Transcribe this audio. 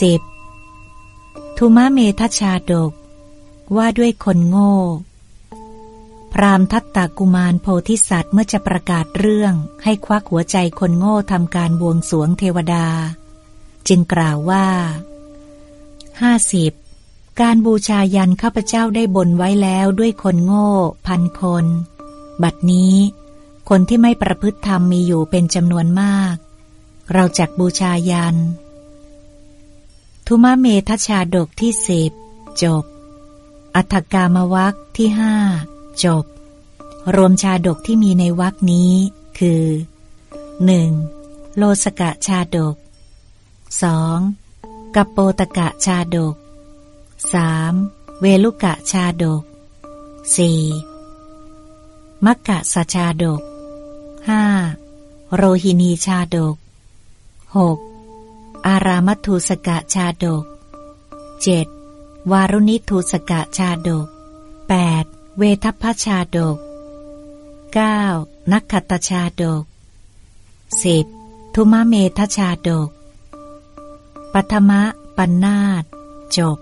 สิบทุมะเมทชาดก ว่าด้วยคนโง่ พรามทัตตากุมารโพธิสัตว์เมื่อจะประกาศเรื่องให้ควักหัวใจคนโง่ทำการบวงสวงเทวดา จึงกล่าวว่าห้าสิบการบูชายันข้าพเจ้าได้บนไว้แล้วด้วยคนโง่ พันคน บัดนี้ คนที่ไม่ประพฤติธรรมมีอยู่เป็นจำนวนมาก เราจักบูชายัน ทุมะเมทชาดกที่สิบจบ อัฏฐกามวักที่ห้าจบ รวมชาดกที่มีในวักนี้ คือ 1. โลสกะชาดก 2. กัปโปตกะชาดก 3. เวลุกะชาดก 4. มักกะสชาดก 5. โรหินีชาดก 6. อารามัทูสกะชาดก 7. วารุณิทูสกะชาดก 8. เวทัพพชาดก 9. นักขัตชาดก 10. ทุมะเมทชาดกปัทมะปันนาตจบ